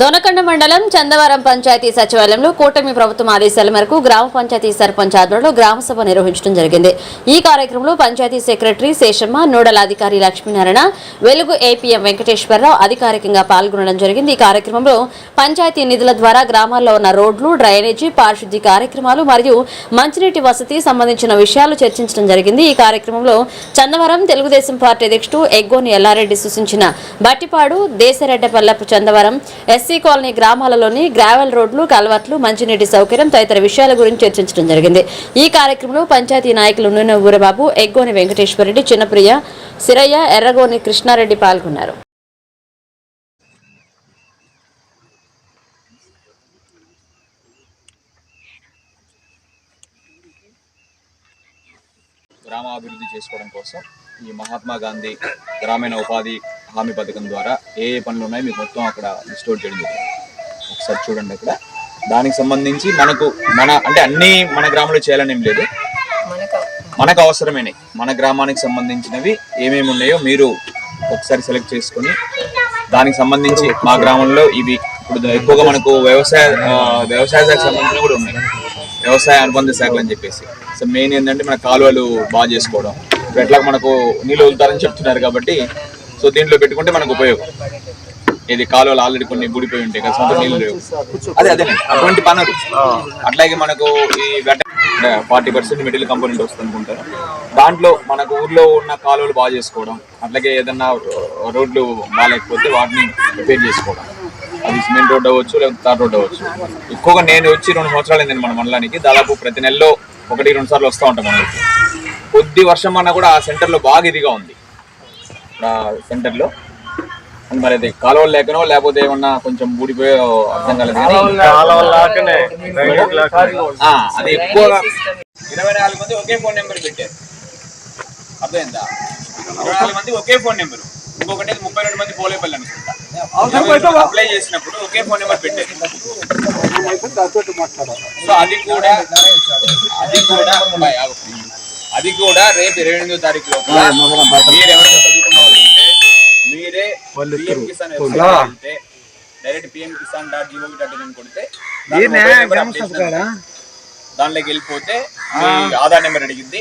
దొనకొండ మండలం చందవరం పంచాయతీ సచివాలయంలో కూటమి ప్రభుత్వం ఆదేశాల మేరకు గ్రామ పంచాయతీ సర్పంచ్ ఆధ్వర్యంలో గ్రామసభ నిర్వహించడం జరిగింది. ఈ కార్యక్రమంలో పంచాయతీ సెక్రటరీ శేషమ్మ నోడల్ అధికారి లక్ష్మీనారాయణ వెలుగు ఏపీఎం వెంకటేశ్వరరావు అధికారికంగా పాల్గొనడం జరిగింది. ఈ కార్యక్రమంలో పంచాయతీ నిధుల ద్వారా గ్రామాల్లో ఉన్న రోడ్లు డ్రైనేజీ పారిశుద్ధి కార్యక్రమాలు మరియు మంచినీటి వసతి సంబంధించిన విషయాలు చర్చించడం జరిగింది. ఈ కార్యక్రమంలో చందవరం తెలుగుదేశం పార్టీ అధ్యక్షుడు ఎగ్గోని ఎల్లారెడ్డి సూచించిన బట్టిపాడు దేశరెడ్డపల్లపు చందవరం ఎస్సీ కాలనీ గ్రామాలలోని గ్రావెల్ రోడ్లు కల్వర్ట్లు మంచినీటి సౌకర్యం తదితర విషయాల గురించి చర్చించడం జరిగింది. ఈ కార్యక్రమంలో పంచాయతీ నాయకులు నూనె ఊరబాబు ఎగ్గోని వెంకటేశ్వరరెడ్డి చిన్నప్రియ సిరయ్య ఎర్రగోని కృష్ణారెడ్డి పాల్గొన్నారు. గ్రామాభివృద్ధి చేసుకోవడం కోసం ఈ మహాత్మా గాంధీ గ్రామీణ ఉపాధి హామీ పథకం ద్వారా ఏ ఏ పనులు ఉన్నాయో మీకు మొత్తం అక్కడ లిస్ట్ అవుట్ చేయడం జరిగింది. ఒకసారి చూడండి అక్కడ. దానికి సంబంధించి మనకు మన అంటే అన్ని మన గ్రామంలో చేయాలని ఏం లేదు. మనకు అవసరమైనవి. మన గ్రామానికి సంబంధించినవి ఏమేమి ఉన్నాయో మీరు ఒకసారి సెలెక్ట్ చేసుకొని దానికి సంబంధించి మా గ్రామంలో ఇవి ఇప్పుడు ఎక్కువగా మనకు వ్యవసాయ వ్యవసాయ శాఖకు సంబంధించినవి కూడా ఉన్నాయి. వ్యవసాయ అనుబంధ శాఖలు అని చెప్పేసి. సో మెయిన్ ఏంటంటే మన కాలువలు బాగా చేసుకోవడం. ఎట్లా మనకు నీళ్ళు వదులుతారని చెప్తున్నారు కాబట్టి సో దీంట్లో పెట్టుకుంటే మనకు ఉపయోగం. ఇది కాలువలు ఆల్రెడీ కొన్ని గుడిపోయి ఉంటాయి కదా సొంత నీళ్ళు లేవు. అదే అదే అటువంటి పనులు. అట్లాగే మనకు ఈ ఫార్టీ పర్సెంట్ మిడిల్ కంపోనెంట్ వస్తుంది అనుకుంటారు. దాంట్లో మనకు ఊర్లో ఉన్న కాలువలు బాగా చేసుకోవడం అట్లాగే ఏదన్నా రోడ్లు బాగాలేకపోతే వాటిని రిపేర్ చేసుకోవడం. అది సిమెంట్ రోడ్ అవ్వచ్చు లేకపోతే తార్ రోడ్ అవ్వచ్చు. ఎక్కువగా నేను వచ్చి రెండు సంవత్సరాలు అయింది మన మండలానికి. దాదాపు ప్రతి నెలలో ఒకటి రెండు సార్లు వస్తూ ఉంటాం మనకి. కొద్ది వర్షం అన్నా కూడా ఆ సెంటర్లో బాగా ఇదిగా ఉంది. సెంటర్లో అని మరి అది కాలువలు లేకనో లేకపోతే ఏమన్నా కొంచెం ఊడిపోయో అర్థం కాలేదు. కానీ ఆ, అది ఎక్కువగా ఇరవై నాలుగు మంది ఒకే ఫోన్ నెంబర్ పెట్టారు. అర్థమైందా? ఇరవై నాలుగు మంది ఒకే ఫోన్ నెంబర్. ఇంకొకటి ముప్పై రెండు మంది పోలేపల్లి అనుకుంటా. అప్లై చేసినప్పుడు ఒకే ఫోన్ నెంబర్ పెట్టారు. సో అది కూడా అది కూడా. అది కూడా రేపు ఇరవై ఎనిమిదో తారీఖు లోపల మీరు direct PM Kisan dot gov dot in కొడితే. దాంట్లోకి వెళ్ళిపోతే మీ ఆధార్ నెంబర్ అడిగింది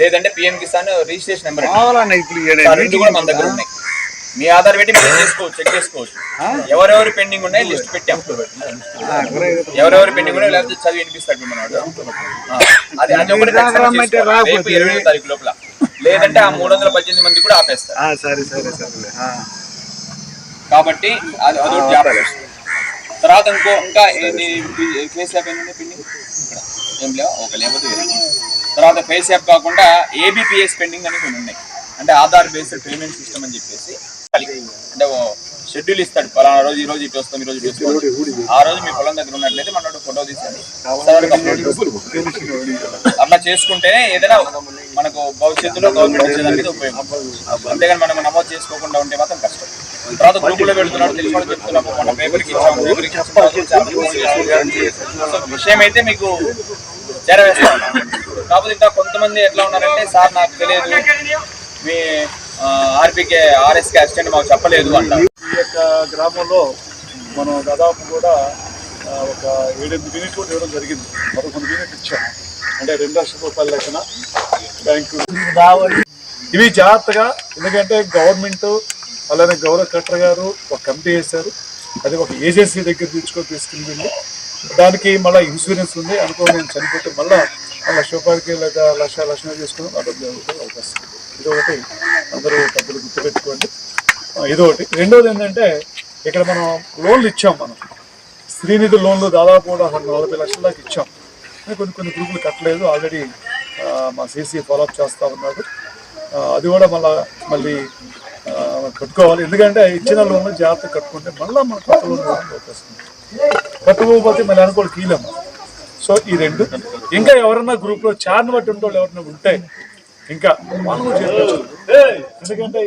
లేదంటే పిఎం కిసాన్ రిజిస్ట్రేషన్ నెంబర్ రెండు కూడా మన దగ్గర ఉన్నాయి. మీ ఆధార్ పెట్టి మీరు చేసుకోవచ్చు చెక్ చేసుకోవచ్చు. ఎవరెవరు పెండింగ్ ఉన్నాయి లిస్ట్ పెట్టాం. ఎవరెవరు పెండింగ్ ఉన్నాయి లేకపోతే చదివి వినిపిస్తాడు మనవాడు అది అది ఒకటి. రేపు ఇరవై తారీఖు లోపల. లేదంటే ఆ మూడు వందల పద్దెనిమిది మంది కూడా ఆపేస్తారు. సరే సరే సరే కాబట్టి అది ఆపేస్తారు తర్వాత ఇంకో ఇంకా ఏంటి ఫేస్ యాప్ ఏంటంటే ఇక్కడ. ఏం లేవా? ఒక లేకపోతే. తర్వాత ఫేస్ యాప్ కాకుండా ఏబిపిఎస్ పెండింగ్ అని కొన్ని ఉన్నాయి. అంటే ఆధార్ బేస్డ్ పేమెంట్ సిస్టమ్ అని చెప్పేసి. అంటే షెడ్యూల్ ఇస్తాడు. పలానా రోజు ఈ రోజు ఇటు వస్తాం ఈ రోజు ఇటు వస్తాం ఆ రోజు మీ పొలం దగ్గర ఉన్నట్లయితే మనోడు ఫోటో తీసాలి అట్లా చేసుకుంటేనే ఏదైనా మనకు భవిష్యత్తులో గవర్నమెంట్ ఇచ్చేదానికి ఉపయోగం. అంతేగాని మనం నమోదు చేసుకోకుండా ఉంటే తర్వాత గ్రూపులో వెళ్తున్నాడు తెలిసి వాళ్ళు చెప్తున్నాము మన పేపర్కి ఇచ్చాము పేపర్కి ఇచ్చాము. సో విషయం అయితే మీకు చేరవేస్తా ఉన్నాం కాకపోతే ఇంకా కొంతమంది ఎట్లా ఉన్నారంటే సార్ నాకు తెలియదు. మీ ఆర్పీకే ఆర్ఎస్కే అసిస్టెంట్ మాకు చెప్పలేదు అంటారు. ఈ యొక్క గ్రామంలో మనం దాదాపు కూడా ఒక ఏడెనిమిది యూనిట్లు కూడా ఇవ్వడం జరిగింది. పదకొండు యూనిట్లు ఇచ్చాం. అంటే రెండు లక్షల రూపాయల లెక్కన బ్యాంకు. ఇవి జాగ్రత్తగా ఎందుకంటే గవర్నమెంట్ అలానే గౌరవ కలెక్టర్ గారు ఒక కమిటీ వేశారు. అది ఒక ఏజెన్సీ దగ్గర తీసుకొని తీసుకుని వెళ్ళి దానికి మళ్ళీ ఇన్సూరెన్స్ ఉంది. అనుకో నేను చనిపోతే మళ్ళీ ఆ లక్ష రూపాయలకి లేదా లక్ష లక్షణ తీసుకుని ఆ అవకాశం ఇది ఒకటి. అందరూ డబ్బులు గుర్తుపెట్టుకోండి. ఇదొకటి ఇది ఒకటి. రెండోది ఏంటంటే ఇక్కడ మనం లోన్లు ఇచ్చాం మనం. శ్రీనిధి లోన్లు దాదాపు కూడా నలభై లక్షల దాకా ఇచ్చాం. కొన్ని కొన్ని గ్రూపులు కట్టలేదు. ఆల్రెడీ మా సీసీ ఫాలోఅప్ చేస్తూ ఉన్నాడు అది కూడా మళ్ళీ మళ్ళీ కట్టుకోవాలి. ఎందుకంటే ఇచ్చిన లోన్లు జాగ్రత్త కట్టుకుంటే మళ్ళీ మన కొత్త లోన్ ఇవ్వడానికి కట్టుకోకపోతే మళ్ళీ అనుకోవాలి కీలమ్మ సో ఈ రెండు. ఇంకా ఎవరన్నా గ్రూప్లో చార్ని బట్టి ఉండే వాళ్ళు ఎవరన్నా ఉంటే ఇంకా వాళ్ళు కూడా చేర్పించు. ఎందుకంటే